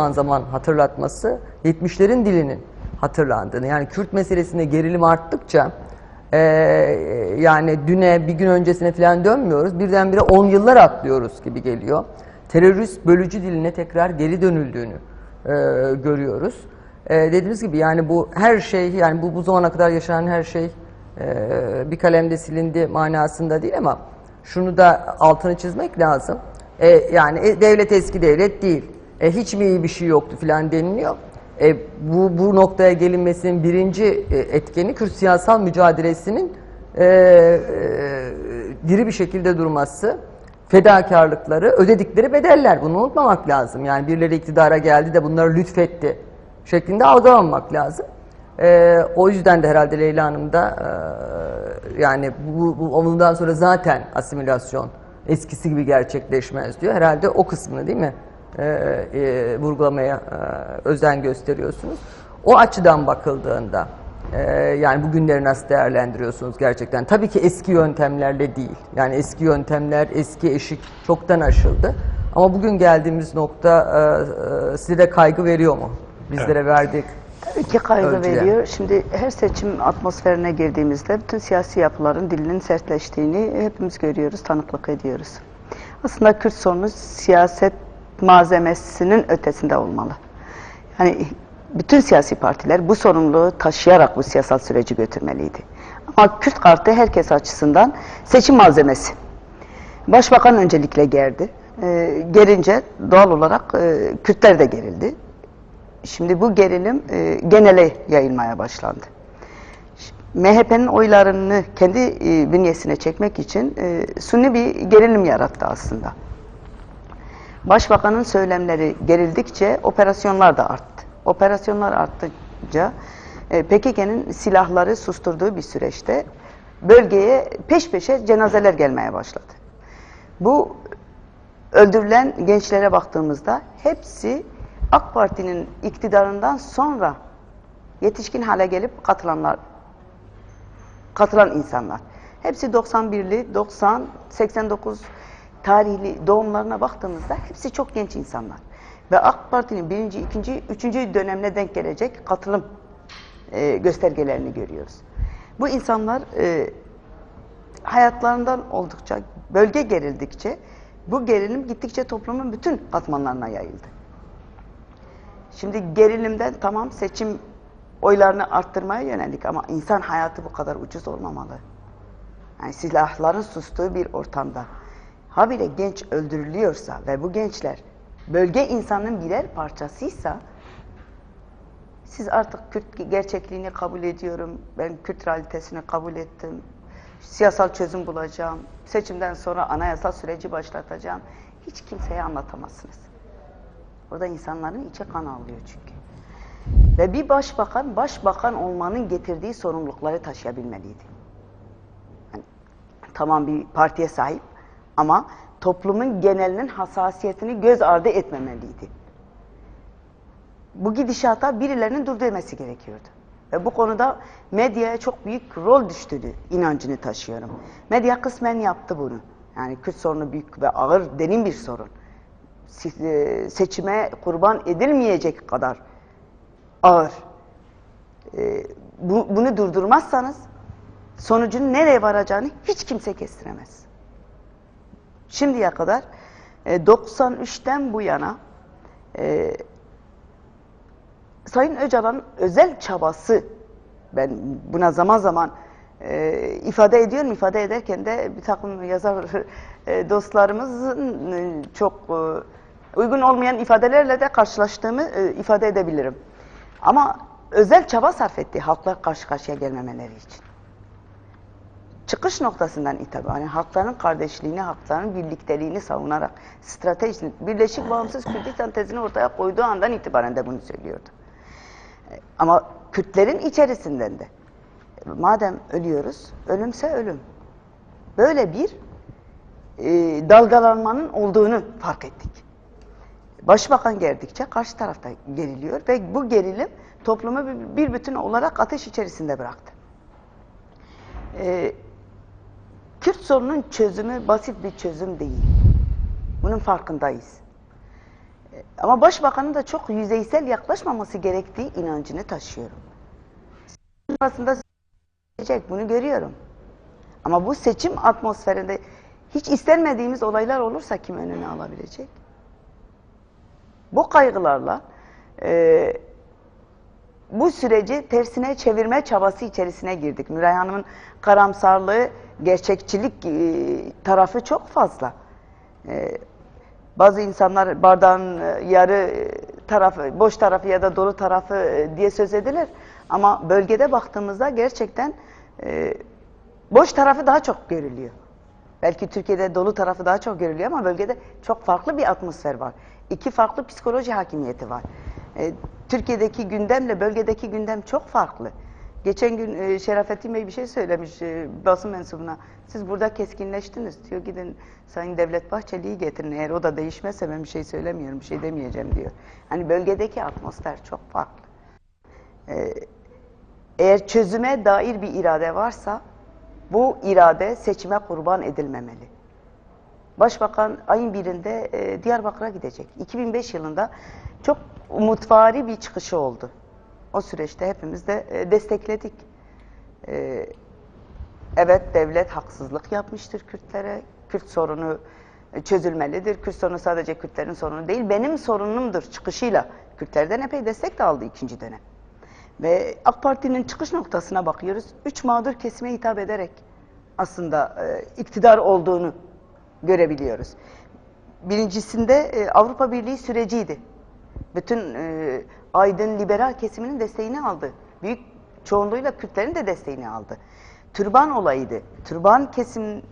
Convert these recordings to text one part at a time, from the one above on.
zaman zaman hatırlatması 70'lerin dilinin hatırlandığını. Yani Kürt meselesinde gerilim arttıkça eee, yani düne bir gün öncesine falan dönmüyoruz. Birdenbire 10 yıllar atlıyoruz gibi geliyor. Terörist bölücü diline tekrar geri dönüldüğünü eee, görüyoruz. Eee dediğimiz gibi yani bu her şey yani bu bu zamana kadar yaşanan her şey eee, bir kalemde silindi manasında değil ama şunu da altını çizmek lazım. E, yani e, devlet eski devlet değil. E, hiç mi iyi bir şey yoktu filan deniliyor. E, bu, bu noktaya gelinmesinin birinci e, etkeni Kürt siyasal mücadelesinin e, e, diri bir şekilde durması, fedakarlıkları, ödedikleri bedeller. Bunu unutmamak lazım. Yani birileri iktidara geldi de bunları lütfetti şeklinde algılamamak lazım. E, o yüzden de herhalde Leyla Hanım da e, yani bu, bu ondan sonra zaten asimilasyon eskisi gibi gerçekleşmez diyor. Herhalde o kısmını değil mi e, e, vurgulamaya e, özen gösteriyorsunuz. O açıdan bakıldığında e, yani bugünleri nasıl değerlendiriyorsunuz gerçekten? Tabii ki eski yöntemlerle değil. Yani eski yöntemler, eski eşik çoktan aşıldı. Ama bugün geldiğimiz nokta e, e, size de kaygı veriyor mu? Bizlere verdik. Tabii ki kaygı Ölçüde. veriyor. Şimdi her seçim atmosferine girdiğimizde bütün siyasi yapıların dilinin sertleştiğini hepimiz görüyoruz, tanıklık ediyoruz. Aslında Kürt sorunu siyaset malzemesinin ötesinde olmalı. Yani bütün siyasi partiler bu sorumluluğu taşıyarak bu siyasal süreci götürmeliydi. Ama Kürt kartı herkes açısından seçim malzemesi. Başbakan öncelikle gerdi. Ee, gerince doğal olarak e, Kürtler de gerildi. Şimdi bu gerilim e, genele yayılmaya başlandı. MHP'nin oylarını kendi e, bünyesine çekmek için e, suni bir gerilim yarattı aslında. Başbakanın söylemleri gerildikçe operasyonlar da arttı. Operasyonlar arttıkça e, PKK'nın silahları susturduğu bir süreçte bölgeye peş peşe cenazeler gelmeye başladı. Bu öldürülen gençlere baktığımızda hepsi AK Parti'nin iktidarından sonra yetişkin hale gelip katılanlar, katılan insanlar. Hepsi 91'li, 90, 89 tarihli doğumlarına baktığımızda hepsi çok genç insanlar. Ve AK Parti'nin birinci, ikinci, üçüncü dönemine denk gelecek katılım e, göstergelerini görüyoruz. Bu insanlar e, hayatlarından oldukça, bölge gerildikçe bu gerilim gittikçe toplumun bütün katmanlarına yayıldı. Şimdi gerilimden tamam seçim oylarını arttırmaya yönelik ama insan hayatı bu kadar ucuz olmamalı. Yani silahların sustuğu bir ortamda habire genç öldürülüyorsa ve bu gençler bölge insanının birer parçasıysa siz artık Kürt gerçekliğini kabul ediyorum, ben Kürt realitesini kabul ettim, siyasal çözüm bulacağım, seçimden sonra anayasal süreci başlatacağım. Hiç kimseye anlatamazsınız. Orada insanların içi kan ağlıyor çünkü. Ve bir başbakan, başbakan olmanın getirdiği sorumlulukları taşıyabilmeliydi. Yani, tamam bir partiye sahip ama toplumun genelinin hassasiyetini göz ardı etmemeliydi. Bu gidişata birilerinin dur demesi gerekiyordu. Ve bu konuda medyaya çok büyük rol düştüğünü inancını taşıyorum. Medya kısmen yaptı bunu. Yani Kürt sorunu büyük ve ağır, derin bir sorun. E, Seçime kurban edilmeyecek kadar ağır. E, bu- bunu durdurmazsanız sonucun nereye varacağını hiç kimse kestiremez. Şimdiye kadar e, 93'ten bu yana e, Sayın Öcalan'ın özel çabası, ben buna zaman zaman e, ifade ediyorum, ifade ederken de bir takım yazar e, dostlarımızın e, çok e, uygun olmayan ifadelerle de karşılaştığımı e, ifade edebilirim. Ama özel çaba sarf etti halkla karşı karşıya gelmemeleri için. Çıkış noktasından itibaren halkların kardeşliğini, halkların birlikteliğini savunarak stratejisini, Birleşik Bağımsız Kürdistan tezini ortaya koyduğu andan itibaren de bunu söylüyordu. E, Ama Kürtlerin içerisinden de madem ölüyoruz, ölümse ölüm. Böyle bir e, dalgalanmanın olduğunu fark ettik. Başbakan geldikçe karşı tarafta geriliyor ve bu gerilim toplumu bir bütün olarak ateş içerisinde bıraktı. E, Kürt sorunun çözümü basit bir çözüm değil. Bunun farkındayız. Ama başbakanın da çok yüzeysel yaklaşmaması gerektiği inancını taşıyorum. Aslında seçecek bunu görüyorum. Ama bu seçim atmosferinde hiç istenmediğimiz olaylar olursa kim önüne alabilecek? Bu kaygılarla e, bu süreci tersine çevirme çabası içerisine girdik. Nuray Hanım'ın karamsarlığı, gerçekçilik e, tarafı çok fazla. E, bazı insanlar bardağın e, yarı tarafı, boş tarafı ya da dolu tarafı diye söz edilir. Ama bölgede baktığımızda gerçekten boş tarafı daha çok görülüyor. Belki Türkiye'de dolu tarafı daha çok görülüyor ama bölgede çok farklı bir atmosfer var. İki farklı psikoloji hakimiyeti var. E, Türkiye'deki gündemle bölgedeki gündem çok farklı. Geçen gün e, Şerafettin Bey bir şey söylemiş e, basın mensubuna. Siz burada keskinleştiniz diyor. Gidin Sayın Devlet Bahçeli'yi getirin. Eğer o da değişmezse ben bir şey söylemiyorum, bir şey demeyeceğim diyor. Hani bölgedeki atmosfer çok farklı. E, eğer çözüme dair bir irade varsa bu irade seçime kurban edilmemeli. Başbakan ayın birinde Diyarbakır'a gidecek. 2005 yılında çok umutvari bir çıkışı oldu. O süreçte hepimiz de e, destekledik. E, evet devlet haksızlık yapmıştır Kürtlere. Kürt sorunu e, çözülmelidir. Kürt sorunu sadece Kürtlerin sorunu değil, benim sorunumdur çıkışıyla Kürtlerden epey destek de aldı ikinci dönem. Ve AK Parti'nin çıkış noktasına bakıyoruz. Üç mağdur kesime hitap ederek aslında iktidar olduğunu görebiliyoruz. Birincisinde Avrupa Birliği süreciydi. Bütün e, aydın liberal kesiminin desteğini aldı. Büyük çoğunluğuyla Kürtlerin de desteğini aldı. Türban olayıydı. Türban kesim,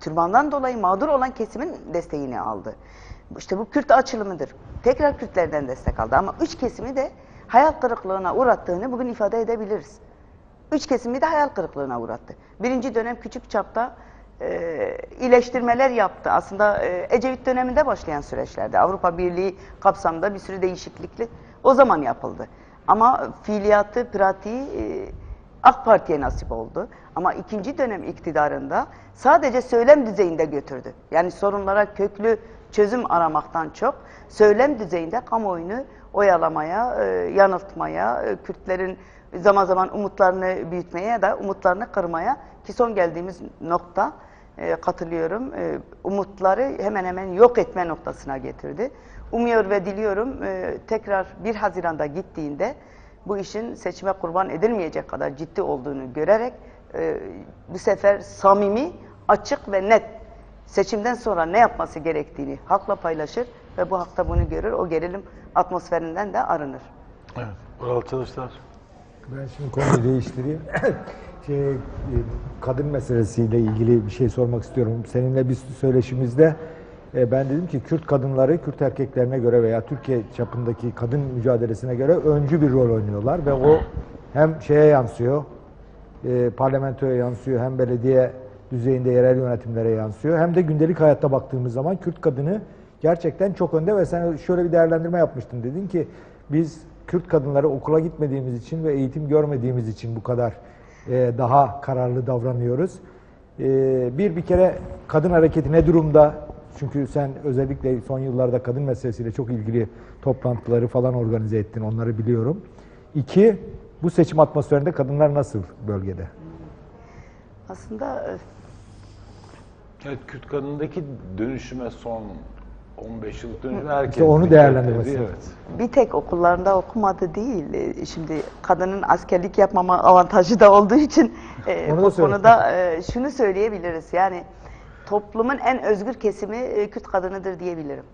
türbandan dolayı mağdur olan kesimin desteğini aldı. İşte bu Kürt açılımıdır. Tekrar Kürtlerden destek aldı ama üç kesimi de hayal kırıklığına uğrattığını bugün ifade edebiliriz. Üç kesimi de hayal kırıklığına uğrattı. Birinci dönem küçük çapta e, iyileştirmeler yaptı. Aslında e, Ecevit döneminde başlayan süreçlerde Avrupa Birliği kapsamında bir sürü değişiklikli o zaman yapıldı. Ama fiiliyatı, pratiği e, AK Parti'ye nasip oldu. Ama ikinci dönem iktidarında sadece söylem düzeyinde götürdü. Yani sorunlara köklü çözüm aramaktan çok söylem düzeyinde kamuoyunu oyalamaya, e, yanıltmaya, e, Kürtlerin zaman zaman umutlarını büyütmeye ya da umutlarını kırmaya ki son geldiğimiz nokta e, katılıyorum. E, umutları hemen hemen yok etme noktasına getirdi. Umuyor ve diliyorum e, tekrar 1 Haziran'da gittiğinde bu işin seçime kurban edilmeyecek kadar ciddi olduğunu görerek e, bu sefer samimi, açık ve net seçimden sonra ne yapması gerektiğini halkla paylaşır ve bu hakta bunu görür. O gerilim atmosferinden de arınır. Evet. Oral Çalışlar. Ben şimdi konuyu değiştireyim. şey, e, kadın meselesiyle ilgili bir şey sormak istiyorum. Seninle bir söyleşimizde e, ben dedim ki Kürt kadınları Kürt erkeklerine göre veya Türkiye çapındaki kadın mücadelesine göre öncü bir rol oynuyorlar ve o hem şeye yansıyor, e, parlamentoya yansıyor, hem belediye düzeyinde yerel yönetimlere yansıyor, hem de gündelik hayatta baktığımız zaman Kürt kadını gerçekten çok önde ve sen şöyle bir değerlendirme yapmıştın. Dedin ki biz Kürt kadınları okula gitmediğimiz için ve eğitim görmediğimiz için bu kadar e, daha kararlı davranıyoruz. E, bir bir kere kadın hareketi ne durumda? Çünkü sen özellikle son yıllarda kadın meselesiyle çok ilgili toplantıları falan organize ettin, onları biliyorum. İki, bu seçim atmosferinde kadınlar nasıl bölgede? Aslında e, Evet, Kürt kadındaki dönüşüme son 15 yıllık dönüşüme herkes İşte onu değerlendirmesi. Evet. bir tek okullarında okumadı değil. E, Şimdi kadının askerlik yapmama avantajı da olduğu için e, bu konuda e, şunu söyleyebiliriz. Yani toplumun en özgür kesimi e, Kürt kadınıdır diyebilirim.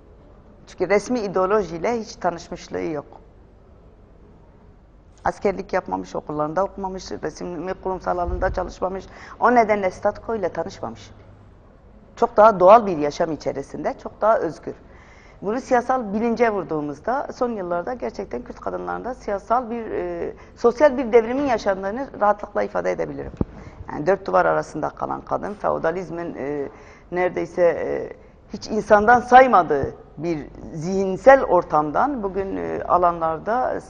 Çünkü resmi ideolojiyle hiç tanışmışlığı yok. Askerlik yapmamış, okullarında okumamış, resimli kurumsal alanında çalışmamış. O nedenle statko ile tanışmamış. Çok daha doğal bir yaşam içerisinde, çok daha özgür. Bunu siyasal bilince vurduğumuzda son yıllarda gerçekten Kürt kadınlarında siyasal bir, e, sosyal bir devrimin yaşandığını rahatlıkla ifade edebilirim. Yani dört duvar arasında kalan kadın, feodalizmin e, neredeyse e, hiç insandan saymadığı bir zihinsel ortamdan bugün e, alanlarda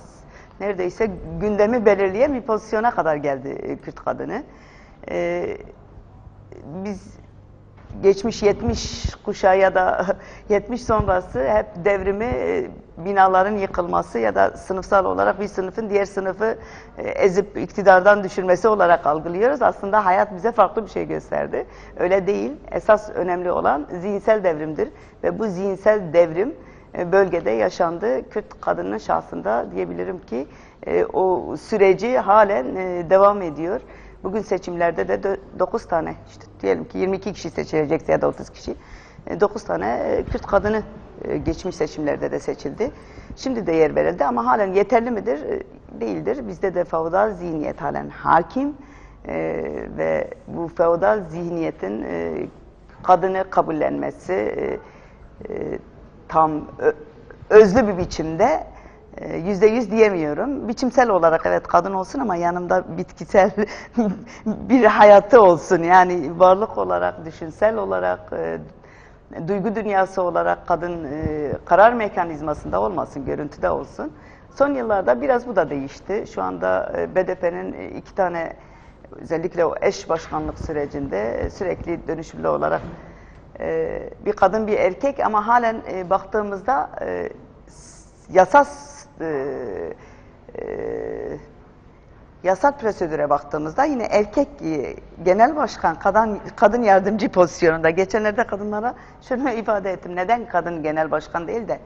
neredeyse gündemi belirleyen bir pozisyona kadar geldi e, Kürt kadını. E, biz geçmiş 70 kuşağı ya da 70 sonrası hep devrimi e, binaların yıkılması ya da sınıfsal olarak bir sınıfın diğer sınıfı e, ezip iktidardan düşürmesi olarak algılıyoruz. Aslında hayat bize farklı bir şey gösterdi. Öyle değil. Esas önemli olan zihinsel devrimdir ve bu zihinsel devrim e, bölgede yaşandı. Kürt kadının şahsında diyebilirim ki o süreci halen devam ediyor. Bugün seçimlerde de 9 tane işte diyelim ki 22 kişi seçilecekse ya da 30 kişi 9 tane e, Kürt kadını e, geçmiş seçimlerde de seçildi. Şimdi de yer verildi ama halen yeterli midir? E, Değildir. Bizde de feodal zihniyet halen hakim E, ve bu feodal zihniyetin e, kadını kabullenmesi e, e, tam özlü bir biçimde e, yüzde yüz diyemiyorum. Biçimsel olarak evet kadın olsun ama yanımda bitkisel bir hayatı olsun. Yani varlık olarak, düşünsel olarak, e, duygu dünyası olarak kadın e, karar mekanizmasında olmasın, görüntüde olsun. Son yıllarda biraz bu da değişti. Şu anda e, BDP'nin iki tane özellikle o eş başkanlık sürecinde e, sürekli dönüşümlü olarak e, bir kadın bir erkek ama halen e, baktığımızda e, yasal e, e, yasal prosedüre baktığımızda yine erkek e, genel başkan kadın kadın yardımcı pozisyonunda geçenlerde kadınlara şunu ifade ettim neden kadın genel başkan değil de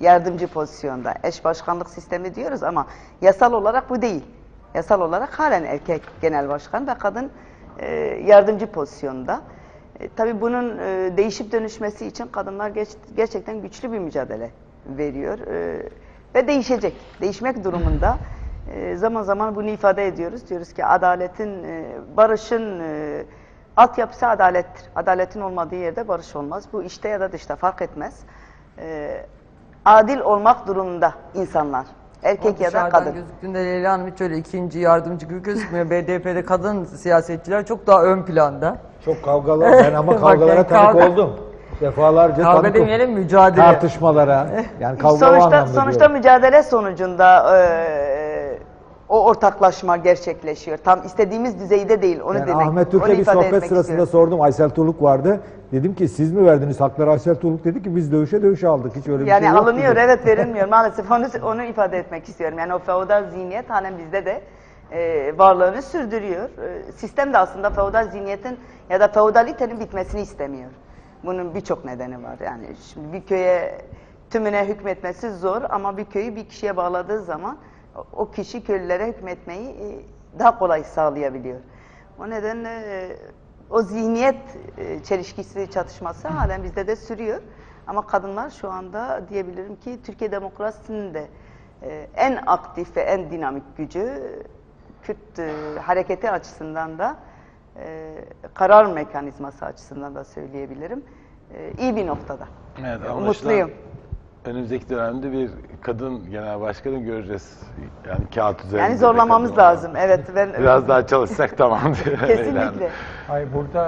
yardımcı pozisyonda? Eş başkanlık sistemi diyoruz ama yasal olarak bu değil. Yasal olarak halen erkek genel başkan ve kadın yardımcı pozisyonda. E, tabii bunun değişip dönüşmesi için kadınlar gerçekten güçlü bir mücadele veriyor. E, ve değişecek. Değişmek durumunda. E, zaman zaman bunu ifade ediyoruz. Diyoruz ki adaletin, e, barışın e, altyapısı adalettir. Adaletin olmadığı yerde barış olmaz. Bu işte ya da dışta fark etmez. E, adil olmak durumunda insanlar. Erkek ya da kadın. gözüktüğünde Leyla Hanım hiç öyle ikinci yardımcı gibi gözükmüyor. BDP'de kadın siyasetçiler çok daha ön planda. Çok kavgalar. Ben ama kavgalara tanık oldum. Defalarca Kavga tanık demeyelim mücadele. Tartışmalara. Yani kavga sonuçta sonuçta diyorum. mücadele sonucunda e, o ortaklaşma gerçekleşiyor. Tam istediğimiz düzeyde değil. Onu Yani demek. Ahmet Türk'le onu bir sohbet sırasında istiyorum. sordum. Aysel Tuluk vardı. Dedim ki siz mi verdiniz hakları Aysel Tuluk dedi ki biz dövüşe dövüşe aldık. Hiç öyle bir Yani şey yok alınıyor dedi. evet verilmiyor maalesef onu, onu ifade etmek istiyorum. Yani o feodal zihniyet halen bizde de e, varlığını sürdürüyor. E, sistem de aslında feodal zihniyetin ya da feodalitenin bitmesini istemiyor. Bunun birçok nedeni var. Yani şimdi bir köye tümüne hükmetmesi zor ama bir köyü bir kişiye bağladığı zaman o- kişi köylülere hükmetmeyi e, daha kolay sağlayabiliyor. O nedenle e, o zihniyet e, çelişkisi çatışması halen bizde de sürüyor. Ama kadınlar şu anda diyebilirim ki Türkiye demokrasisinin de en aktif ve en dinamik gücü Kürt hareketi açısından da e, karar mekanizması açısından da söyleyebilirim. E, iyi bir noktada. Evet, Mutluyum. Önümüzdeki dönemde bir kadın genel başkanı göreceğiz. Yani kağıt üzerinde. Yani zorlamamız lazım. Evet ben Biraz daha çalışsak tamam. kesinlikle. Hayır burada